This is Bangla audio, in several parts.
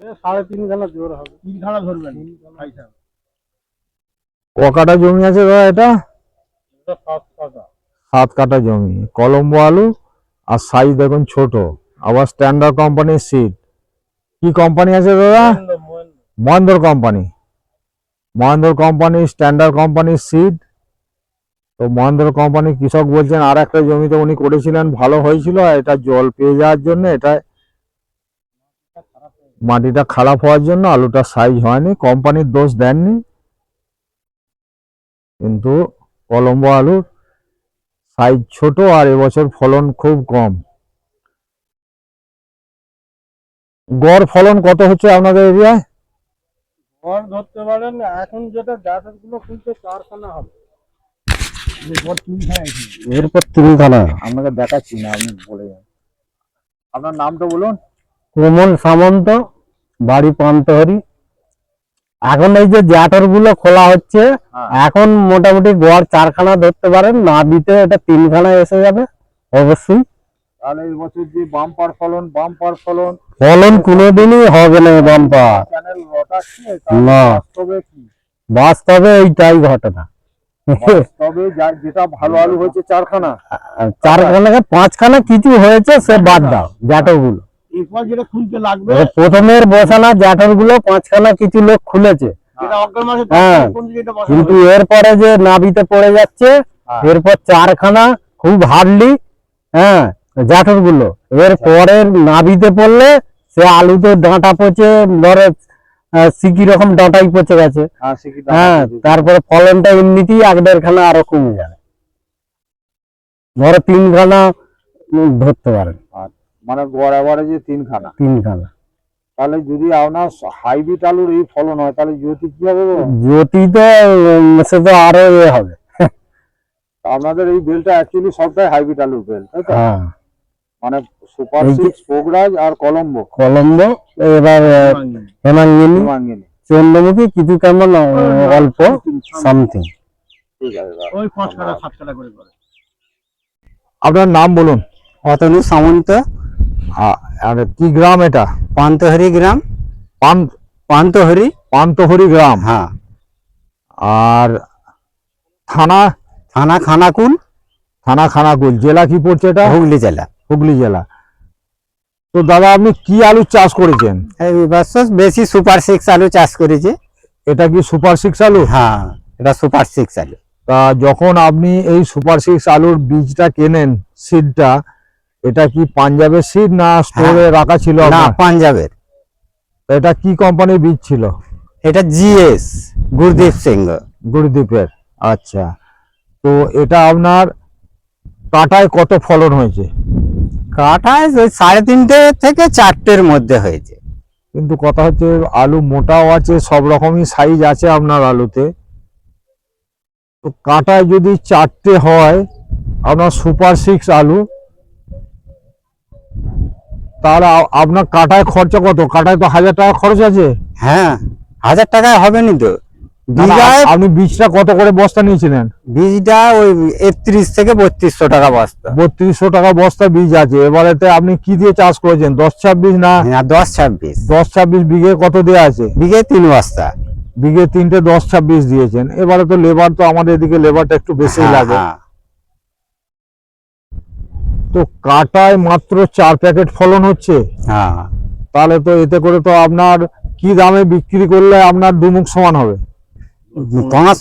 সাড়ে তিন খানা জোর হবে। তিনখানা ধরবেন? ক কাটা জমি আছে দাদা এটা? সাত কাটা। জমি। কলম্বো আলু আর সাইজ দেখুন ছোট। আবার স্ট্যান্ডার্ড কোম্পানির সিট কি কোম্পানি আছে দাদা? Mahindra, company Mahindra company standard কোম্পানির সিড তো মহেন্দ্র কোম্পানি কৃষক বলছেন আর একটা জমিতে উনি করেছিলেন ভালো হয়েছিল আর এটা জল পেয়ে যাওয়ার জন্য এটা মাটিটা খারাপ হওয়ার জন্য আলুটা সাইজ হয়নি কোম্পানির দোষ দেননি। কিন্তু কলম্বো আলুর সাইজ ছোট আর এবছর ফলন খুব কম। গড় ফলন কত হচ্ছে আপনাদের এরিয়ায় ঘর ধরতে পারেন এখন যেটা জাতেরগুলো চারখানা হবে। এরপর আপনাকে দেখাচ্ছি না আপনি বলে যান আপনার নামটা বলুন। কোমল সামন্ত। বাড়ি পান্তহরি। এখন এই যে জ্যাটরগুলো খোলা হচ্ছে হ্যাঁ। এখন মোটামুটি গড় চারখানা ধরতে পারেন না দিতে এটা তিনখানা এসে যাবে অবশ্যই। তাহলে এই বছর যে বাম্পার ফলন বাম্পার ফলন। ফলন কোনোদিনই হবে না বাম্পার। বাস্তবে এইটাই ঘটনা। তবে যেটা ভালো আলু হয়েছে চারখানা। চারখানা পাঁচখানা কিছু হয়েছে সে বাদ দাও জ্যাটরগুলো এরপর যেটা খুলতে লাগবে প্রথমের বসানা জ্যাটরগুলো পাঁচখানা কিছু লোক খুলেছে। হ্যাঁ। কিন্তু এরপরে যে নাবিতে পড়ে যাচ্ছে হ্যাঁ। এরপর চারখানা খুব হার্ডলি হ্যাঁ জাঠরগুলো এর পরে নাবিতে পড়লে সে আলুতে ডাঁটা পচে ধরে সিকি রকম ডাঁটাই পচে গেছে। হ্যাঁ হ্যাঁ তারপরে ফলনটা এমনিতেই এক দেড়খানা আরও কমে যাবে। ধরো তিনখানা ধরতে পারেন। মানে গড় অ্যাভারেজে তিনখানা। তিনখানা। তাহলে যদি আপনার হাইব্রিড আলুর এই ফলন হয় তাহলে জ্যোতি কি হবে জ্যোতি তো সে তো আরও হবে। আপনাদের এই বেলটা অ্যাকচুয়ালি সবটাই হাইব্রিড আলুর বেল তাই তো? হ্যাঁ। মানে সুপার সিক্স পোগরাজ আর কলম্বো। কলম্বো এবার আহ, হেমাঙ্গিনী। চন্দ্রমুখী কিছু কেমন অল্প সামথিং। ঠিক আছে ওই পাঁচ কাটা সাত কাটা করে করে। আপনার নাম বলুন। অতনু সামন্ত। আর কি গ্রাম এটা? পান্তহরি গ্রাম। পান পান্তহরি পান্তহরি গ্রাম। হ্যাঁ। আর থানা? থানা খানাকুল। থানা খানাকুল। জেলা কি পড়ছে এটা? হুগলি জেলা। হুগলি জেলা। তো দাদা আপনি কি আলু চাষ করেছেন? বেশি সুপার সিক্স আলু চাষ করেছে। এটা কি সুপার সিক্স আলু? হ্যাঁ এটা সুপার সিক্স আলু। তা যখন আপনি এই সুপার সিক্স আলুর বীজটা কেনেন সিডটা এটা কি পাঞ্জাবের সিড না স্টোরে রাখা ছিল হ্যাঁ। না পাঞ্জাবের। এটা কি কোম্পানির বীজ ছিল? এটা জিএস গুরদীপ সিং গুরুদীপের আচ্ছা। তো এটা আপনার কাটায় কত ফলন হয়েছে? কাঠায় ওই সাড়ে তিনটে থেকে চারটের মধ্যে হয়েছে। কিন্তু কথা হচ্ছে আলু মোটাও আছে সব রকমই সাইজ আছে আপনার আলুতে। তো কাঁটায় যদি চারটে হয় আপনার সুপার সিক্স আলু তাহলে আপনার কাটায় খরচা কত? কাটায় তো হাজার টাকা খরচ আছে। হ্যাঁ হাজার টাকায় হবে নি তো। আপনি বীজটা কত করে বস্তা নিয়েছিলেন? বীজটা ওই একত্রিশ থেকে বত্রিশশো টাকা বস্তা। বত্রিশশো টাকা বস্তা বীজ আছে। এবারেতে আপনি কি দিয়ে চাষ করেছেন? দশ ছাব্বিশ না হ্যাঁ দশ ছাব্বিশ। দশ ছাব্বিশ বিঘে কত দেওয়া আছে? বিঘে তিন বস্তা। বিঘে তিনটে দশ ছাব্বিশ দিয়েছেন। এবারে তো লেবার তো আমাদের এদিকে লেবারটা একটু বেশি হ্যাঁ, লাগে। হ্যাঁ। তো কাটায় মাত্র চার প্যাকেট ফলন হচ্ছে। হ্যাঁ। তাহলে তো এতে করে তো আপনার কি দামে বিক্রি করলে আপনার দুমুখ সমান হবে? পাঁচ।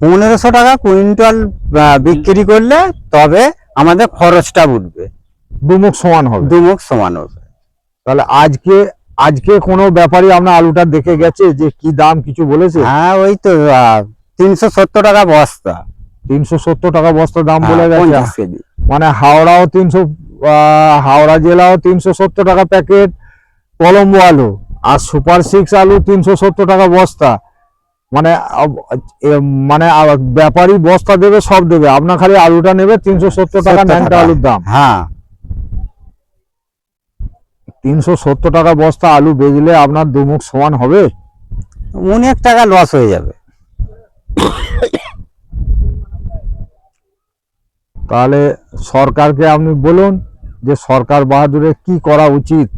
পনেরোশো টাকা কুইন্টাল। বিক্রি করলে তবে আমাদের খরচটা উঠবে। দুমুখ সমান হবে। দুমুখ সমান হবে। তাহলে আজকে আজকে কোনো ব্যাপারই আপনার আলুটা দেখে গেছে যে কি দাম কিছু বলেছে? হ্যাঁ ওই তো তিনশো সত্তর টাকা বস্তা। তিনশো সত্তর টাকা বস্তা দাম বলে হ্যাঁ, গেছে। মানে হাওড়াও তিনশো হাওড়া জেলাও তিনশো সত্তর টাকা প্যাকেট কলম্বো আলু আর সুপার সিক্স আলু তিনশো সত্তর টাকা বস্তা। মানে মানে ব্যাপারী বস্তা দেবে সব দেবে। আপনার খালি আলুটা নেবে তিনশো সত্তর টাকা 70 ন্যাংটা আলুর দাম। হ্যাঁ। তিনশো সত্তর টাকা বস্তা আলু বেচলে আপনার দুমুখ সমান হবে? অনেক টাকা লস হয়ে যাবে। তাহলে সরকারকে আপনি বলুন যে সরকার বাহাদুরের কি করা উচিত?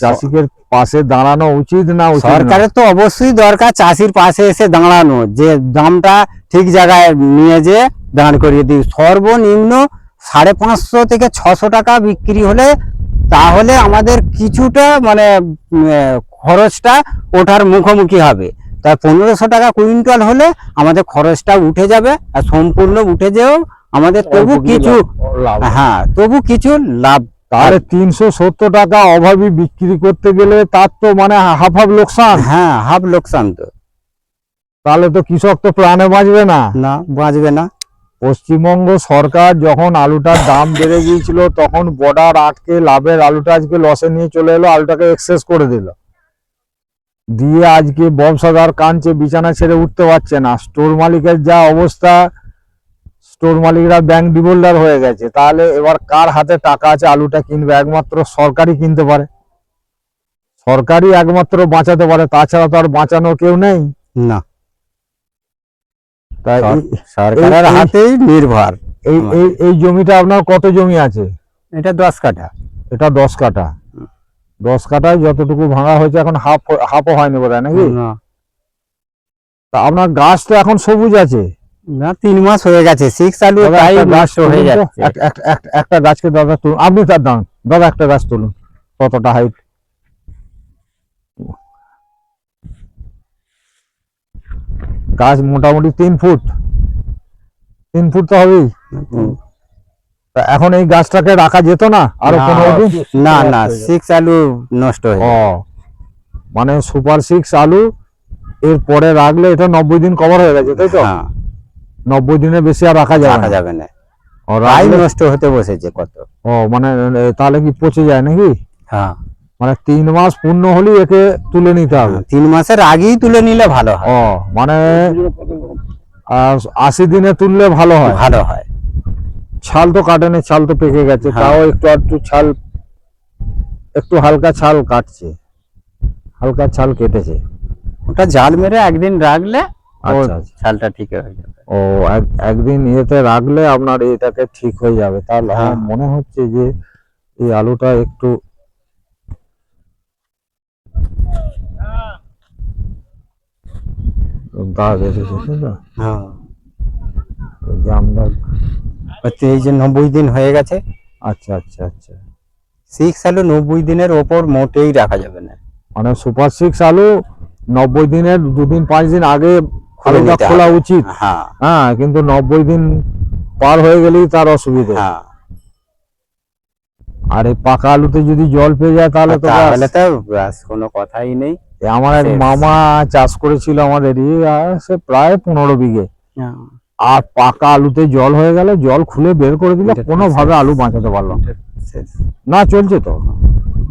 চাষিদের পাশে দাঁড়ানো উচিত না সরকারের তো অবশ্যই দরকার চাষির পাশে এসে দাঁড়ানো যে দামটা ঠিক জায়গায় নিয়ে যে দাঁড় করিয়ে দিই। সর্বনিম্ন সাড়ে পাঁচশো থেকে ছশো টাকা বিক্রি হলে তাহলে আমাদের কিছুটা মানে খরচটা ওঠার মুখোমুখি হবে। তাই পনেরোশো টাকা কুইন্টাল হলে আমাদের খরচটা উঠে যাবে আর সম্পূর্ণ উঠে যেও আমাদের তবু কিছু হ্যাঁ তবু কিছু লাভ তাহলে তিনশো সত্তর টাকা অভাবী বিক্রি করতে গেলে তার তো মানে হাফ হাফ লোকসান। হ্যাঁ হাফ লোকসান তো। তাহলে তো কৃষক তো প্রাণে বাঁচবে না। না বাঁচবে না। পশ্চিমবঙ্গ সরকার যখন আলুটার দাম বেড়ে গিয়েছিল তখন বর্ডার আটকে লাভের আলুটা আজকে লসে নিয়ে চলে এলো আলুটাকে এক্সেস করে দিল। দিয়ে আজকে ব্যবসাদার কাঞ্চে বিছানা ছেড়ে উঠতে পারছে না। স্টোর মালিকের যা অবস্থা স্টোর মালিকরা ব্যাংক ডিভোল্ডার হয়ে গেছে। তাহলে এবার কার হাতে টাকা আছে? আলুটা কিনবে একমাত্র সরকারই কিনতে পারে। সরকারই একমাত্র বাঁচাতে পারে। তাছাড়া তো আর বাঁচানো কেউ নেই। না। তাই সরকারের এই- হাতেই নির্ভর। এই এই এই জমিটা আপনার কত জমি আছে? এটা দশ কাঠা। এটা দশ কাঠা। দশ কাঠায় যতটুকু ভাঙা হয়েছে এখন হাফ হাফও হয়নি বোধ হয় নাকি তা আপনার গাছ তো এখন সবুজ আছে। না তিন মাস হয়ে গেছে। সিক্স আলু তাই নষ্ট হয়ে যাচ্ছে। এক- এক- এক- একটা গাছকে দাদা তুলুন। আপনি তার দাম দাদা একটা গাছ তুলুন। কতটা হাইট গাছ মোটামুটি তিন ফুট। তিন ফুট তো হবেই। তা এখন এই গাছটাকে রাখা যেত না আরও না, পনেরো না না সিক্স আলু নষ্ট হয়ে মানে সুপার সিক্স আলু এর পরে রাখলে এটা নব্বই দিন কভার হয়ে গেছে তাই তো? হ্যাঁ। নব্বই দিনের বেশি আর রাখা যাবে রাখা যাবে না। ও, প্রায় নষ্ট হতে বসেছে কত? ও মানে তাহলে কি পচে যায় নাকি? হ্যাঁ। মানে তিন মাস পূর্ণ হলেই একে তুলে নিতে হবে। তিন মাসের আগেই তুলে নিলে ভালো হয়। ও মানে আশি দিনে তুললে ভালো হয়। ভালো হয়। ছাল তো কাটেনি ছাল তো পেকে গেছে। হ্যাঁ। তাও একটু একটু ছাল একটু হালকা ছাল কাটছে। হালকা ছাল কেটেছে। ওটা জাল মেরে একদিন রাখলে ছালটা ঠিক হয়ে যাবে। ও এক- একদিন ইয়েতে রাখলে আপনার এটাকে ঠিক হয়ে যাবে। তাহলে হ্যাঁ। মনে হচ্ছে যে এই আলুটা একটু দাগ এসেছে হ্যাঁ। জাম দাগ। এই যে নব্বই দিন হয়ে গেছে। আচ্ছা আচ্ছা আচ্ছা। সিক্স আলু নব্বই দিনের ওপর মোটেই রাখা যাবে না। মানে সুপার সিক্স আলু নব্বই দিনের দুদিন পাঁচ দিন আগে খুলে খোলা উচিত। হ্যাঁ। হ্যাঁ কিন্তু নব্বই দিন পার হয়ে গেলেই তার অসুবিধে। হ্যাঁ। আর এই পাকা আলুতে যদি জল পেয়ে যায় তাহলে তো তাহলে তো কোনো কথাই নেই। আমার এক মামা চাষ করেছিল আমাদেরই সে প্রায় পনেরো বিঘে। আর পাকা আলুতে জল হয়ে গেল জল খুলে বের করে দিলে এটা তো কোনোভাবে আলু বাঁচাতে পারল না চলছে তো।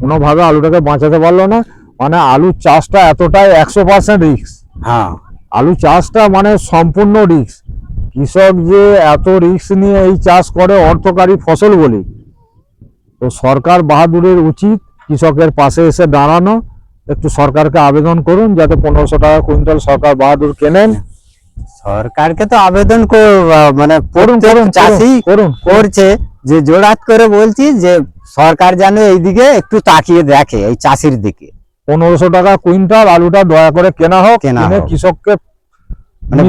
কোনোভাবে আলুটাকে বাঁচাতে পারল না। মানে আলুর চাষটা এতটাই একশো পার্সেন্ট রিস্ক। হ্যাঁ। আলু চাষটা মানে সম্পূর্ণ রিস্ক কৃষক যে এত রিস্ক নিয়ে এই চাষ করে অর্থকারী ফসল বলি তো সরকার বাহাদুরের উচিত কৃষকের পাশে এসে দাঁড়ানো। একটু সরকারকে আবেদন করুন যাতে পনেরোশো টাকা কুইন্টাল সরকার বাহাদুর কেনেন। সরকারকে তো আবেদন মানে করুন চাষি করুন করছে। যে জোড়াত করে বলছি যে সরকার যেন এইদিকে একটু তাকিয়ে দেখে এই চাষির দিকে। পনেরোশো টাকা কুইন্টাল আলুটা দয়া করে কেনা হোক কেনা কৃষককে মানে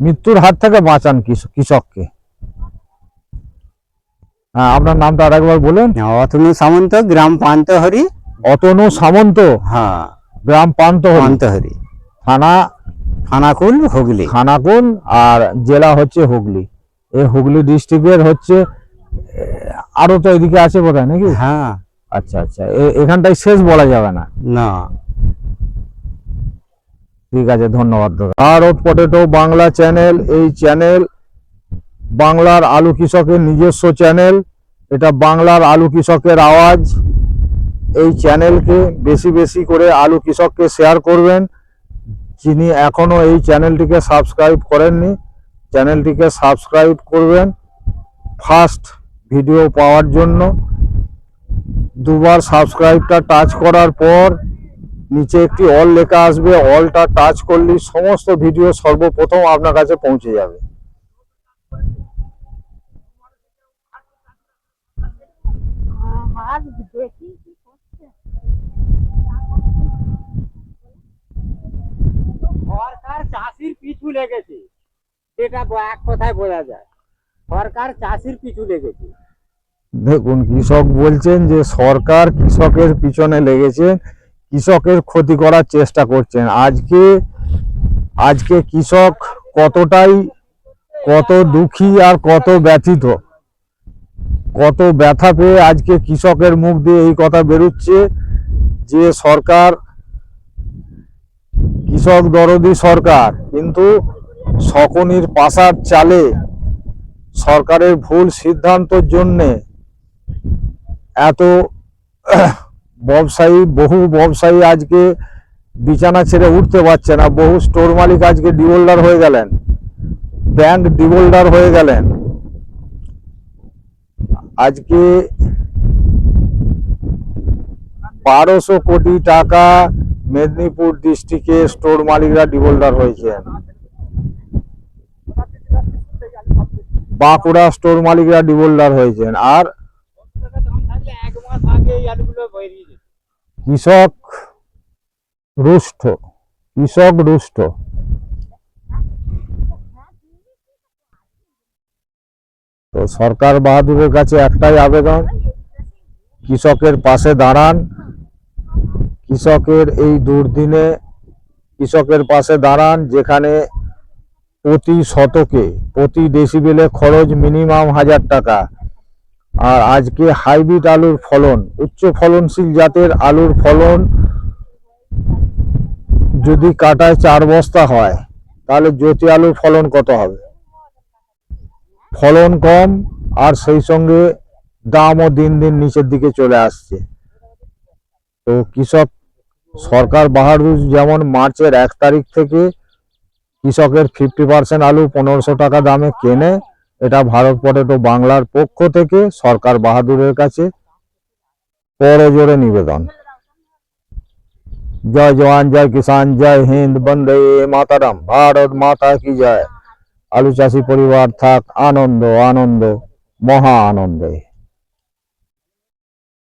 মৃত্যুর হাত থেকে- বাঁচান কৃষককে। হ্যাঁ আপনার নামটা আরেকবার বলেন। অতনু সামন্ত গ্রাম পান্তহরি। অতনু সামন্ত। হ্যাঁ। গ্রাম পান্তহরি। থানা খানাকুল হুগলি। খানাকুল আর জেলা হচ্ছে হুগলি। এই হুগলি ডিস্ট্রিক্টের হচ্ছে আরও তো এদিকে আছে বোধহয় নাকি? হ্যাঁ। আচ্ছা আচ্ছা। এখানটাই শেষ বলা যাবে না? না। ঠিক আছে ধন্যবাদ দাদা। ভারত পটেটো বাংলা চ্যানেল এই চ্যানেল বাংলার আলু কৃষকের নিজস্ব চ্যানেল। এটা বাংলার আলু কৃষকের আওয়াজ। এই চ্যানেলকে বেশি বেশি করে আলু কৃষককে শেয়ার করবেন। যিনি এখনও এই চ্যানেলটিকে সাবস্ক্রাইব করেননি চ্যানেলটিকে সাবস্ক্রাইব করবেন। ফার্স্ট ভিডিও পাওয়ার জন্য। দুবার সাবস্ক্রাইবটা টাচ করার পর নিচে একটি অল লেখা আসবে অলটা টাচ করলে সমস্ত ভিডিও সর্বপ্রথম আপনার কাছে পৌঁছে যাবে। সরকার চাষির পিছু লেগেছে। সেটা এক কথায় বোঝা যায়। সরকার চাষির পিছু লেগেছে। দেখুন, কৃষক বলছেন যে সরকার কৃষকের পিছনে লেগেছেন কৃষকের ক্ষতি করার চেষ্টা করছেন। আজকে আজকে কৃষক কতটাই, কত দুঃখী আর কত ব্যথিত। কত ব্যথা পেয়ে আজকে কৃষকের মুখ দিয়ে এই কথা বেরোচ্ছে যে সরকার, কৃষক দরদি সরকার, কিন্তু শকুনির পাশার চালে সরকারের ভুল সিদ্ধান্তর জন্যে এত ব্যবসায়ী, বহু ব্যবসায়ী আজকে বিছানা ছেড়ে উঠতে পারছে না। বহু স্টোর মালিক আজকে ডিভোল্ডার হয়ে গেলেন। ব্যাংক ডিভোল্ডার হয়ে গেলেন। আজকে বারোশো কোটি টাকা মেদিনীপুর ডিস্ট্রিক্টে স্টোর মালিকরা ডিভোল্ডার হয়েছেন। বাঁকুড়া স্টোর মালিকরা ডিভোল্ডার হয়েছেন। আর এক মাস আগে এই আলুগুলো বেরিয়ে যেত কৃষক রুষ্ট কৃষক রুষ্ট। তো সরকার বাহাদুরের কাছে একটাই আবেদন, কৃষকের পাশে দাঁড়ান। কৃষকের এই দুর্দিনে কৃষকের পাশে দাঁড়ান, যেখানে প্রতি শতকে, প্রতি ডেসিবেলে খরচ মিনিমাম হাজার টাকা। আর আজকে হাইব্রিড আলুর ফলন, উচ্চ ফলনশীল জাতের আলুর ফলন যদি কাটায় চার বস্তা হয়, তাহলে জ্যোতি আলুর ফলন কত হবে? ফলন কম, আর সেই সঙ্গে দামও দিন দিন নিচের দিকে চলে আসছে। তো কৃষক, সরকার বাহাদুর যেমন মার্চের এক তারিখ থেকে কৃষকের ফিফটি পার্সেন্ট আলু পনেরোশো টাকা দামে কেনে এটা ভারত পটেটো বাংলার পক্ষ থেকে সরকার বাহাদুরের কাছে পরজোরে নিবেদন। জয় জওয়ান, জয় কিষান জয় হিন্দ, বন্দে মাতারাম, ভারত মাতা কি জয়। আলু চাষি পরিবার থাক, আনন্দ আনন্দ, মহা আনন্দে।